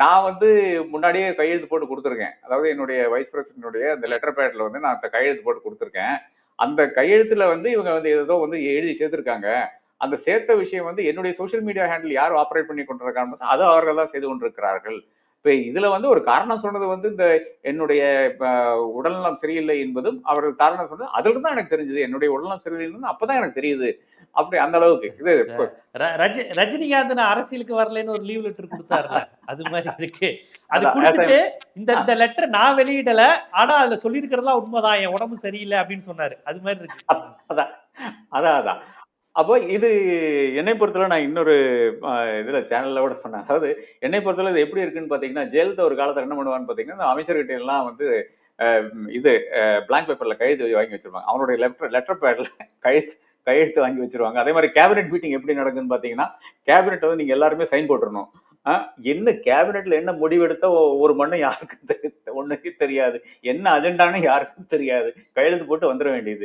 நான் வந்து முன்னாடியே கையெழுத்து போட்டு கொடுத்துருக்கேன். அதாவது என்னுடைய வைஸ் பிரசிடனுடைய அந்த லெட்டர் பேட்ல வந்து நான் அந்த கையெழுத்து போட்டு கொடுத்துருக்கேன். அந்த கையெழுத்துல வந்து இவங்க வந்து ஏதோ வந்து எழுதி சேர்த்திருக்காங்க. அந்த சேர்த்த விஷயம் வந்து என்னுடைய சோஷியல் மீடியா ஹேண்டில் யார் ஆப்ரேட் பண்ணி கொண்டிருக்காங்க அது அவர்கள் தான் செய்து கொண்டிருக்கிறார்கள். இப்ப இதுல வந்து ஒரு காரணம் சொன்னது வந்து இந்த என்னுடைய உடல்நலம் சரியில்லை என்பதும் அவர்கள் காரணம் சொன்னது அதுல தான் எனக்கு தெரிஞ்சது. என்னுடைய உடல்நலம் சரியில்லைன்னு அப்பதான் எனக்கு தெரியுது. அப்படி அந்த அளவுக்கு. இது ரஜினிகாந்த் நான் அரசியலுக்கு வரலைன்னு ஒரு லீவ் லெட்டர் கொடுத்தாருல. அது மாதிரி இருக்கு. அது அதான், கொடுத்துட்டு இந்த இந்த லெட்டர் நான் வெளியிடல ஆனா அதுல சொல்லியிருக்கிறதுலாம் உண்மைதான். என் உடம்பு சரியில்லை அப்படின்னு சொன்னாரு. அது மாதிரி இருக்கு. அதான் அதான். அப்போ இது என்னை பொறுத்தவரை நான் இன்னொரு இதில் சேனலில் கூட சொன்னேன். அதாவது என்னை பொறுத்தவரை இது எப்படி இருக்குன்னு பார்த்தீங்கன்னா ஜெயலலிதா ஒரு காலத்துல என்ன பண்ணுவான்னு பார்த்தீங்கன்னா அமைச்சர்கிட்ட எல்லாம் வந்து இது பிளாங்க் பேப்பர்ல கையெழுத்து வாங்கி வச்சிருப்பாங்க அவனுடைய லெட்டர் லெட்டர் பேட்ல கையெழுத்து கையெழுத்து வாங்கி வச்சிருவாங்க. அதே மாதிரி கேபினெட் மீட்டிங் எப்படி நடக்குன்னு பாத்தீங்கன்னா கேபினெட் வந்து நீங்க எல்லாருமே சைன் போட்டுருணும் ஆஹ், என்ன கேபினெட்ல என்ன முடிவெடுத்த ஒரு மண்ணும் யாருக்கும் ஒண்ணுக்கு தெரியாது. என்ன அஜெண்டான்னு யாருக்கும் தெரியாது. கையெழுத்து போட்டு வந்துட வேண்டியது.